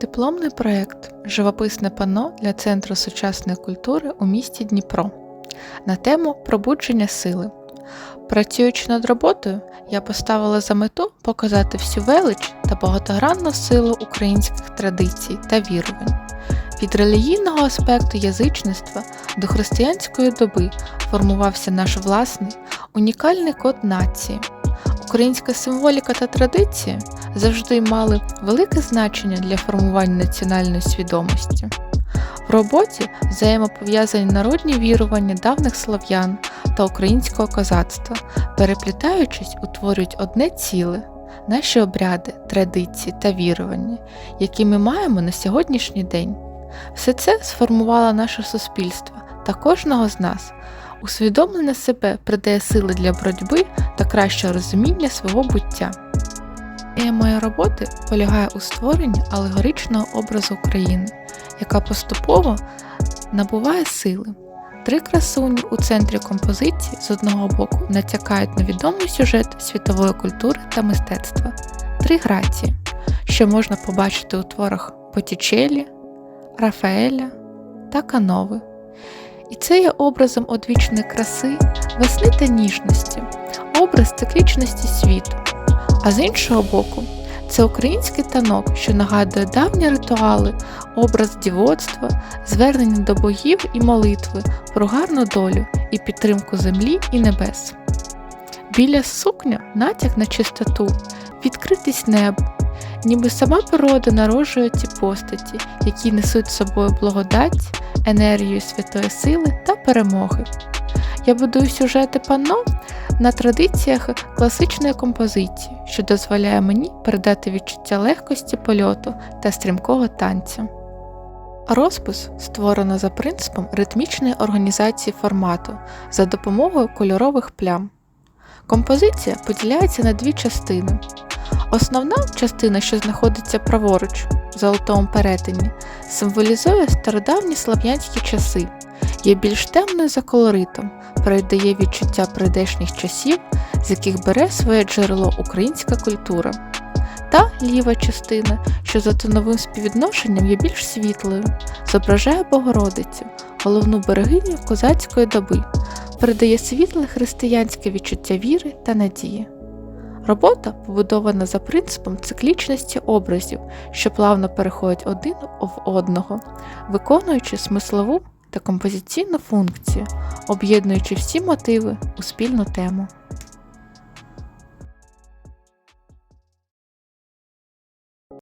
Дипломний проєкт Живописне панно для Центру сучасної культури у місті Дніпро на тему пробудження сили. Працюючи над роботою, я поставила за мету показати всю велич та багатогранну силу українських традицій та вірувань. Від релігійного аспекту язичництва до християнської доби формувався наш власний унікальний код нації. Українська символіка та традиції завжди мали велике значення для формування національної свідомості. В роботі взаємопов'язані народні вірування давних слав'ян та українського козацтва, переплітаючись, утворюють одне ціле наші обряди, традиції та вірування, які ми маємо на сьогоднішній день. Все це сформувало наше суспільство та кожного з нас. Усвідомлення себе придає сили для боротьби та кращого розуміння свого буття. Ідея моєї роботи полягає у створенні алегоричного образу України, яка поступово набуває сили. Три красуні у центрі композиції з одного боку натякають на відомий сюжет світової культури та мистецтва, три грації, що можна побачити у творах Боттічеллі, Рафаеля та Канови. І це є образом одвічної краси, весни та ніжності, образ циклічності світу. А з іншого боку, це український танок, що нагадує давні ритуали, образ дівоцтва, звернення до богів і молитви про гарну долю і підтримку землі і небес. Біля сукня натяк на чистоту, відкритість неба, ніби сама природа народжує ці постаті, які несуть з собою благодать, енергію святої сили та перемоги. Я будую сюжети панно на традиціях класичної композиції, що дозволяє мені передати відчуття легкості польоту та стрімкого танцю. Розпис створено за принципом ритмічної організації формату за допомогою кольорових плям. Композиція поділяється на дві частини. Основна частина, що знаходиться праворуч в золотому перетині, символізує стародавні слав'янські часи, є більш темною за колоритом, передає відчуття прийдешніх часів, з яких бере своє джерело українська культура. Та ліва частина, що за тоновим співвідношенням є більш світлою, зображає Богородицю, головну берегиню козацької доби, передає світле християнське відчуття віри та надії. Робота побудована за принципом циклічності образів, що плавно переходять один в одного, виконуючи смислову та композиційну функцію, об'єднуючи всі мотиви у спільну тему.